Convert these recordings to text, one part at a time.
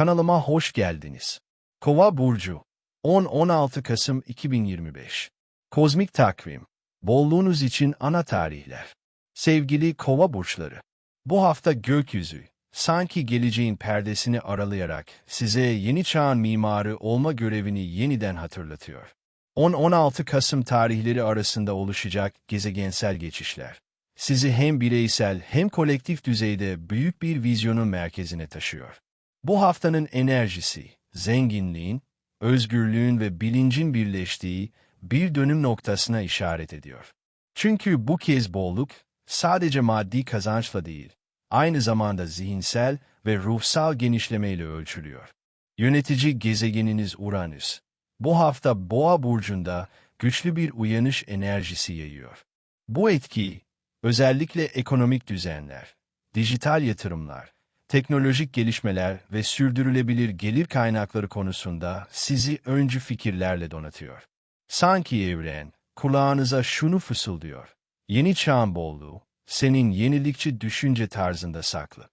Kanalıma hoş geldiniz. Kova Burcu 10-16 Kasım 2025 Kozmik Takvim Bolluğunuz için ana tarihler. Sevgili Kova Burçları, bu hafta gökyüzü, sanki geleceğin perdesini aralayarak size yeni çağın mimarı olma görevini yeniden hatırlatıyor. 10-16 Kasım tarihleri arasında oluşacak gezegensel geçişler. Sizi hem bireysel hem kolektif düzeyde büyük bir vizyonun merkezine taşıyor. Bu haftanın enerjisi, zenginliğin, özgürlüğün ve bilincin birleştiği bir dönüm noktasına işaret ediyor. Çünkü bu kez bolluk sadece maddi kazançla değil, aynı zamanda zihinsel ve ruhsal genişlemeyle ölçülüyor. Yönetici gezegeniniz Uranüs, bu hafta Boğa burcunda güçlü bir uyanış enerjisi yayıyor. Bu etki, özellikle ekonomik düzenler, dijital yatırımlar, teknolojik gelişmeler ve sürdürülebilir gelir kaynakları konusunda sizi öncü fikirlerle donatıyor. Sanki evren, kulağınıza şunu fısıldıyor. Yeni çağın bolluğu, senin yenilikçi düşünce tarzında saklı.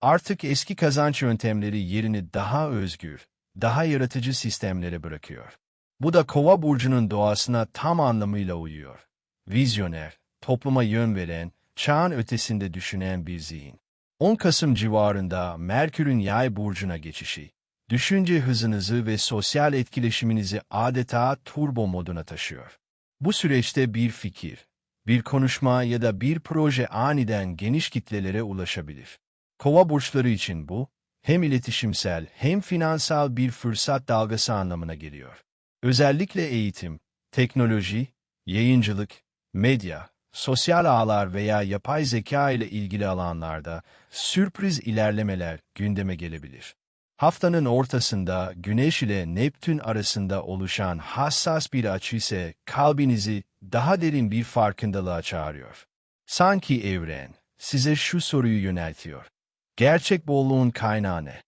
Artık eski kazanç yöntemleri yerini daha özgür, daha yaratıcı sistemlere bırakıyor. Bu da kova burcunun doğasına tam anlamıyla uyuyor. Vizyoner, topluma yön veren, çağın ötesinde düşünen bir zihin. 10 Kasım civarında Merkür'ün yay burcuna geçişi, düşünce hızınızı ve sosyal etkileşiminizi adeta turbo moduna taşıyor. Bu süreçte bir fikir, bir konuşma ya da bir proje aniden geniş kitlelere ulaşabilir. Kova burçları için bu, hem iletişimsel hem finansal bir fırsat dalgası anlamına geliyor. Özellikle eğitim, teknoloji, yayıncılık, medya, sosyal ağlar veya yapay zeka ile ilgili alanlarda sürpriz ilerlemeler gündeme gelebilir. Haftanın ortasında Güneş ile Neptün arasında oluşan hassas bir açı ise kalbinizi daha derin bir farkındalığa çağırıyor. Sanki evren size şu soruyu yöneltiyor. Gerçek bolluğun kaynağı ne?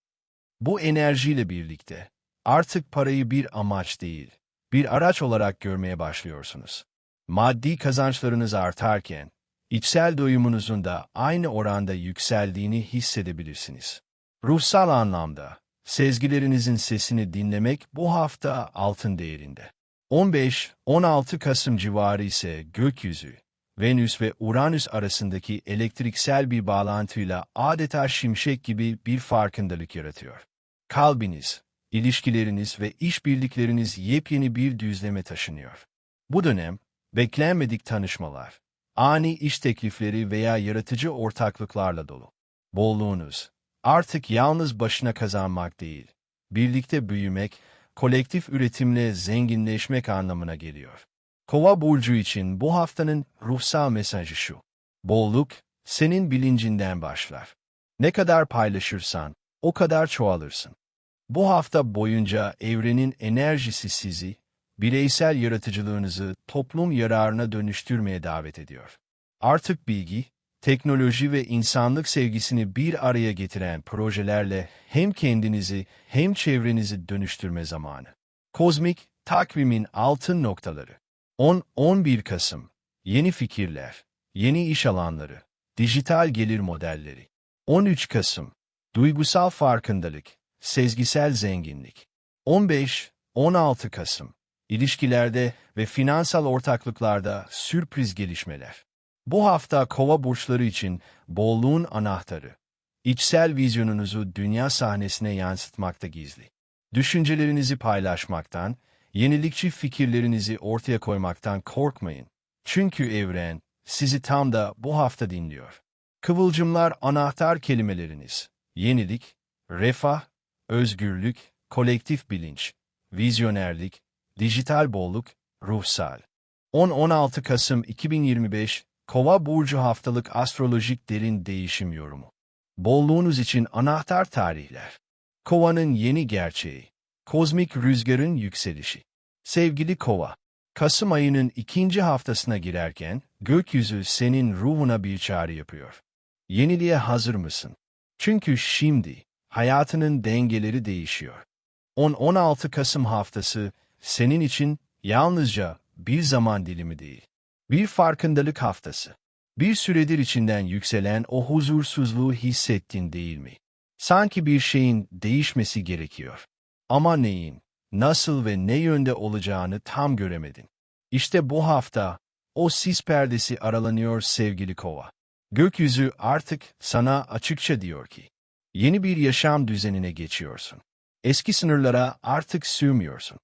Bu enerjiyle birlikte artık parayı bir amaç değil, bir araç olarak görmeye başlıyorsunuz. Maddi kazançlarınız artarken, içsel doyumunuzun da aynı oranda yükseldiğini hissedebilirsiniz. Ruhsal anlamda, sezgilerinizin sesini dinlemek bu hafta altın değerinde. 15-16 Kasım civarı ise gökyüzü, Venüs ve Uranüs arasındaki elektriksel bir bağlantıyla adeta şimşek gibi bir farkındalık yaratıyor. Kalbiniz, ilişkileriniz ve işbirlikleriniz yepyeni bir düzleme taşınıyor. Bu dönem, beklenmedik tanışmalar, ani iş teklifleri veya yaratıcı ortaklıklarla dolu. Bolluğunuz, artık yalnız başına kazanmak değil, birlikte büyümek, kolektif üretimle zenginleşmek anlamına geliyor. Kova burcu için bu haftanın ruhsal mesajı şu. Bolluk, senin bilincinden başlar. Ne kadar paylaşırsan, o kadar çoğalırsın. Bu hafta boyunca evrenin enerjisi sizi, bireysel yaratıcılığınızı toplum yararına dönüştürmeye davet ediyor. Artık bilgi, teknoloji ve insanlık sevgisini bir araya getiren projelerle hem kendinizi hem çevrenizi dönüştürme zamanı. Kozmik, takvimin altın noktaları. 10-11 Kasım, yeni fikirler, yeni iş alanları, dijital gelir modelleri. 13 Kasım, duygusal farkındalık, sezgisel zenginlik. 15-16 Kasım, ilişkilerde ve finansal ortaklıklarda sürpriz gelişmeler. Bu hafta kova burçları için bolluğun anahtarı. İçsel vizyonunuzu dünya sahnesine yansıtmakta gizli. Düşüncelerinizi paylaşmaktan, yenilikçi fikirlerinizi ortaya koymaktan korkmayın. Çünkü evren sizi tam da bu hafta dinliyor. Kıvılcımlar anahtar kelimeleriniz. Yenilik, refah, özgürlük, kolektif bilinç, vizyonerlik, dijital bolluk, ruhsal. 10-16 Kasım 2025 Kova Burcu Haftalık Astrolojik Derin Değişim Yorumu. Bolluğunuz için anahtar tarihler. Kova'nın yeni gerçeği. Kozmik rüzgarın yükselişi. Sevgili Kova, Kasım ayının ikinci haftasına girerken gökyüzü senin ruhuna bir çağrı yapıyor. Yeniliğe hazır mısın? Çünkü şimdi hayatının dengeleri değişiyor. 10-16 Kasım haftası senin için yalnızca bir zaman dilimi değil, bir farkındalık haftası. Bir süredir içinden yükselen o huzursuzluğu hissettin değil mi? Sanki bir şeyin değişmesi gerekiyor. Ama neyin, nasıl ve ne yönde olacağını tam göremedin. İşte bu hafta o sis perdesi aralanıyor sevgili kova. Gökyüzü artık sana açıkça diyor ki, yeni bir yaşam düzenine geçiyorsun. Eski sınırlara artık sığmıyorsun.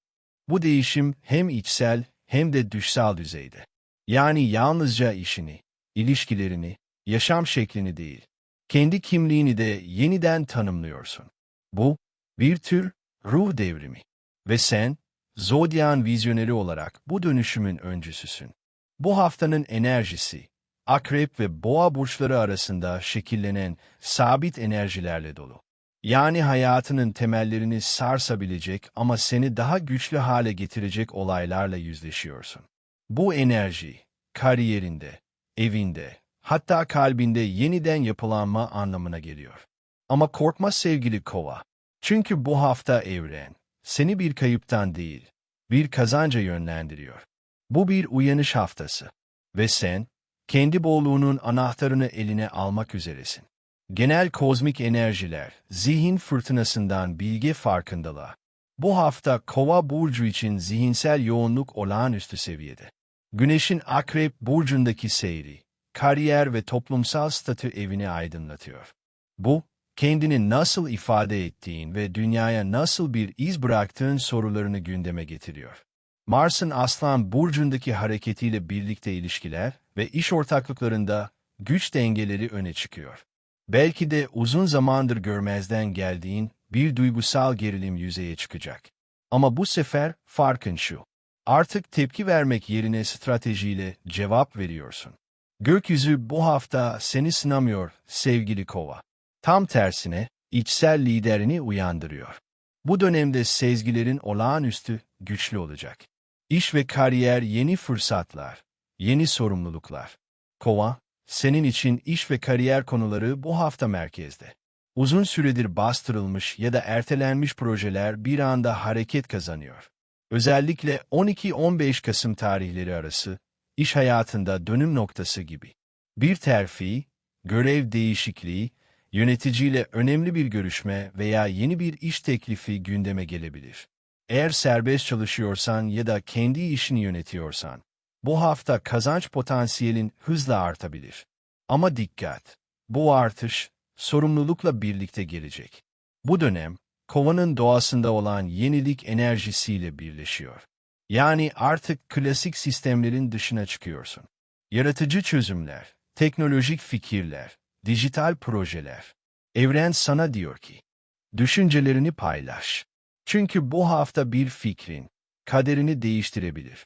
Bu değişim hem içsel hem de dışsal düzeyde. Yani yalnızca işini, ilişkilerini, yaşam şeklini değil, kendi kimliğini de yeniden tanımlıyorsun. Bu, bir tür ruh devrimi. Ve sen, Zodyan vizyoneri olarak bu dönüşümün öncüsüsün. Bu haftanın enerjisi, akrep ve boğa burçları arasında şekillenen sabit enerjilerle dolu. Yani hayatının temellerini sarsabilecek ama seni daha güçlü hale getirecek olaylarla yüzleşiyorsun. Bu enerji, kariyerinde, evinde, hatta kalbinde yeniden yapılanma anlamına geliyor. Ama korkma sevgili kova. Çünkü bu hafta evren, seni bir kayıptan değil, bir kazanca yönlendiriyor. Bu bir uyanış haftası. Ve sen, kendi bolluğunun anahtarını eline almak üzeresin. Genel kozmik enerjiler, zihin fırtınasından bilgi farkındalığa. Bu hafta Kova burcu için zihinsel yoğunluk olağanüstü seviyede. Güneşin Akrep burcundaki seyri, kariyer ve toplumsal statü evini aydınlatıyor. Bu, kendini nasıl ifade ettiğin ve dünyaya nasıl bir iz bıraktığın sorularını gündeme getiriyor. Mars'ın Aslan burcundaki hareketiyle birlikte ilişkiler ve iş ortaklıklarında güç dengeleri öne çıkıyor. Belki de uzun zamandır görmezden geldiğin bir duygusal gerilim yüzeye çıkacak. Ama bu sefer farkın şu. Artık tepki vermek yerine stratejiyle cevap veriyorsun. Gökyüzü bu hafta seni sınamıyor sevgili kova. Tam tersine içsel liderini uyandırıyor. Bu dönemde sezgilerin olağanüstü güçlü olacak. İş ve kariyer yeni fırsatlar, yeni sorumluluklar. Kova, senin için iş ve kariyer konuları bu hafta merkezde. Uzun süredir bastırılmış ya da ertelenmiş projeler bir anda hareket kazanıyor. Özellikle 12-15 Kasım tarihleri arası, iş hayatında dönüm noktası gibi. Bir terfi, görev değişikliği, yöneticiyle önemli bir görüşme veya yeni bir iş teklifi gündeme gelebilir. Eğer serbest çalışıyorsan ya da kendi işini yönetiyorsan, bu hafta kazanç potansiyelin hızla artabilir. Ama dikkat! Bu artış, sorumlulukla birlikte gelecek. Bu dönem, kovanın doğasında olan yenilik enerjisiyle birleşiyor. Yani artık klasik sistemlerin dışına çıkıyorsun. Yaratıcı çözümler, teknolojik fikirler, dijital projeler. Evren sana diyor ki, düşüncelerini paylaş. Çünkü bu hafta bir fikrin kaderini değiştirebilir.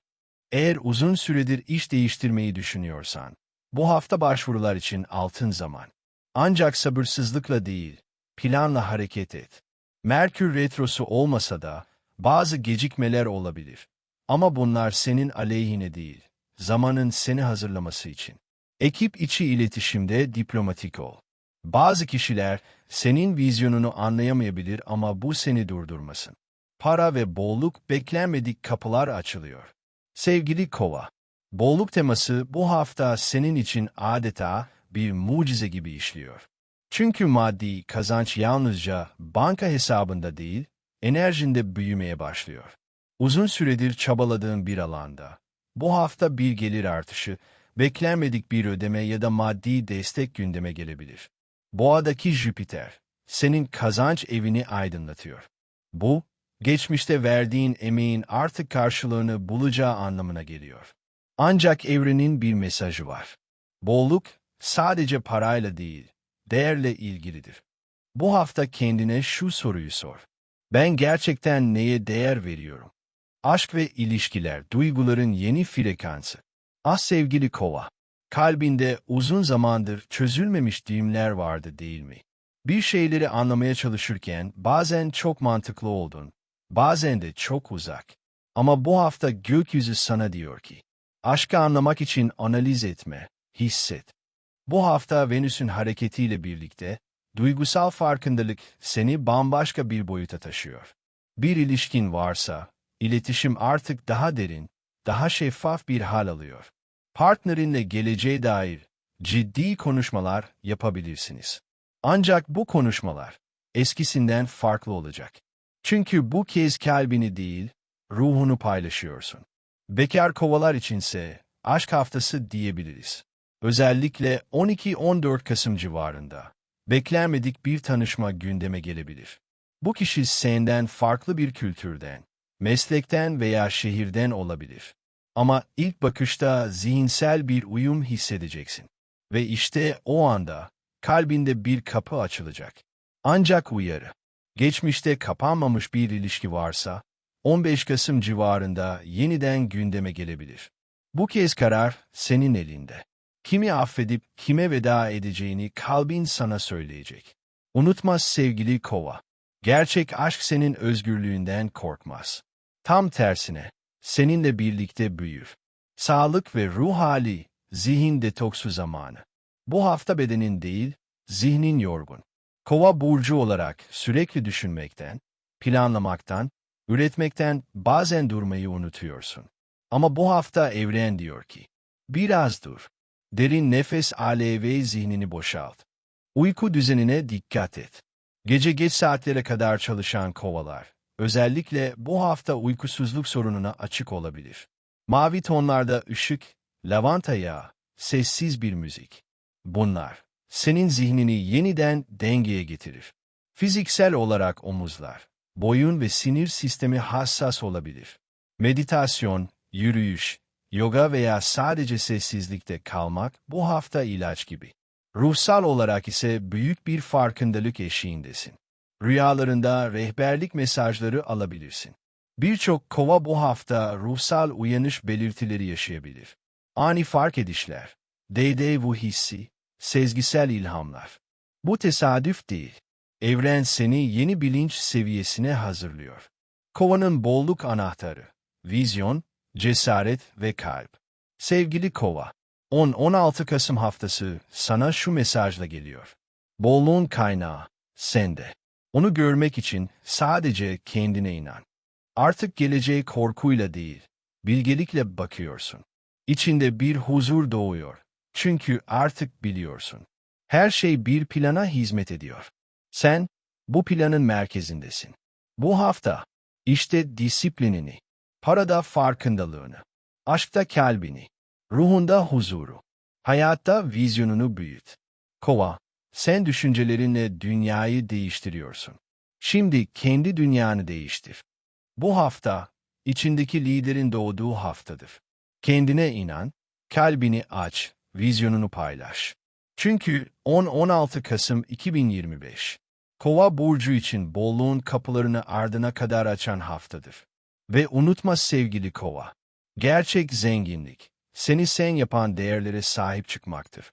Eğer uzun süredir iş değiştirmeyi düşünüyorsan, bu hafta başvurular için altın zaman. Ancak sabırsızlıkla değil, planla hareket et. Merkür retrosu olmasa da bazı gecikmeler olabilir. Ama bunlar senin aleyhine değil, zamanın seni hazırlaması için. Ekip içi iletişimde diplomatik ol. Bazı kişiler senin vizyonunu anlayamayabilir ama bu seni durdurmasın. Para ve bolluk beklenmedik kapılar açılıyor. Sevgili Kova, bolluk teması bu hafta senin için adeta bir mucize gibi işliyor. Çünkü maddi kazanç yalnızca banka hesabında değil, enerjinde büyümeye başlıyor. Uzun süredir çabaladığın bir alanda, bu hafta bir gelir artışı, beklenmedik bir ödeme ya da maddi destek gündeme gelebilir. Boğadaki Jüpiter, senin kazanç evini aydınlatıyor. Bu, geçmişte verdiğin emeğin artık karşılığını bulacağı anlamına geliyor. Ancak evrenin bir mesajı var. Bolluk sadece parayla değil, değerle ilgilidir. Bu hafta kendine şu soruyu sor. Ben gerçekten neye değer veriyorum? Aşk ve ilişkiler, duyguların yeni frekansı. Ah sevgili kova, kalbinde uzun zamandır çözülmemiş düğümler vardı değil mi? Bir şeyleri anlamaya çalışırken bazen çok mantıklı oldun, bazen de çok uzak. Ama bu hafta gökyüzü sana diyor ki, aşkı anlamak için analiz etme, hisset. Bu hafta Venüs'ün hareketiyle birlikte, duygusal farkındalık seni bambaşka bir boyuta taşıyor. Bir ilişkin varsa, iletişim artık daha derin, daha şeffaf bir hal alıyor. Partnerinle geleceğe dair ciddi konuşmalar yapabilirsiniz. Ancak bu konuşmalar eskisinden farklı olacak. Çünkü bu kez kalbini değil, ruhunu paylaşıyorsun. Bekar kovalar içinse aşk haftası diyebiliriz. Özellikle 12-14 Kasım civarında beklenmedik bir tanışma gündeme gelebilir. Bu kişi senden farklı bir kültürden, meslekten veya şehirden olabilir. Ama ilk bakışta zihinsel bir uyum hissedeceksin. Ve işte o anda kalbinde bir kapı açılacak. Ancak uyarı. Geçmişte kapanmamış bir ilişki varsa, 15 Kasım civarında yeniden gündeme gelebilir. Bu kez karar senin elinde. Kimi affedip kime veda edeceğini kalbin sana söyleyecek. Unutma sevgili kova. Gerçek aşk senin özgürlüğünden korkmaz. Tam tersine, seninle birlikte büyür. Sağlık ve ruh hali, zihin detoksu zamanı. Bu hafta bedenin değil, zihnin yorgun. Kova burcu olarak sürekli düşünmekten, planlamaktan, üretmekten bazen durmayı unutuyorsun. Ama bu hafta evren diyor ki, biraz dur. Derin nefes al ve zihnini boşalt. Uyku düzenine dikkat et. Gece geç saatlere kadar çalışan kovalar, özellikle bu hafta uykusuzluk sorununa açık olabilir. Mavi tonlarda ışık, lavanta yağı, sessiz bir müzik. Bunlar, senin zihnini yeniden dengeye getirir. Fiziksel olarak omuzlar, boyun ve sinir sistemi hassas olabilir. Meditasyon, yürüyüş, yoga veya sadece sessizlikte kalmak bu hafta ilaç gibi. Ruhsal olarak ise büyük bir farkındalık eşiğindesin. Rüyalarında rehberlik mesajları alabilirsin. Birçok kova bu hafta ruhsal uyanış belirtileri yaşayabilir. Ani fark edişler, deydevu hissi, sezgisel ilhamlar. Bu tesadüf değil. Evren seni yeni bilinç seviyesine hazırlıyor. Kovanın bolluk anahtarı, vizyon, cesaret ve kalp. Sevgili kova, 10-16 Kasım haftası sana şu mesajla geliyor. Bolluğun kaynağı, sende. Onu görmek için sadece kendine inan. Artık geleceğe korkuyla değil, bilgelikle bakıyorsun. İçinde bir huzur doğuyor. Çünkü artık biliyorsun. Her şey bir plana hizmet ediyor. Sen, bu planın merkezindesin. Bu hafta, işte disiplinini, parada farkındalığını, aşkta kalbini, ruhunda huzuru, hayatta vizyonunu büyüt. Kova, sen düşüncelerinle dünyayı değiştiriyorsun. Şimdi kendi dünyanı değiştir. Bu hafta, içindeki liderin doğduğu haftadır. Kendine inan, kalbini aç, vizyonunu paylaş. Çünkü 10-16 Kasım 2025, Kova burcu için bolluğun kapılarını ardına kadar açan haftadır. Ve unutma sevgili Kova, gerçek zenginlik, seni sen yapan değerlere sahip çıkmaktır.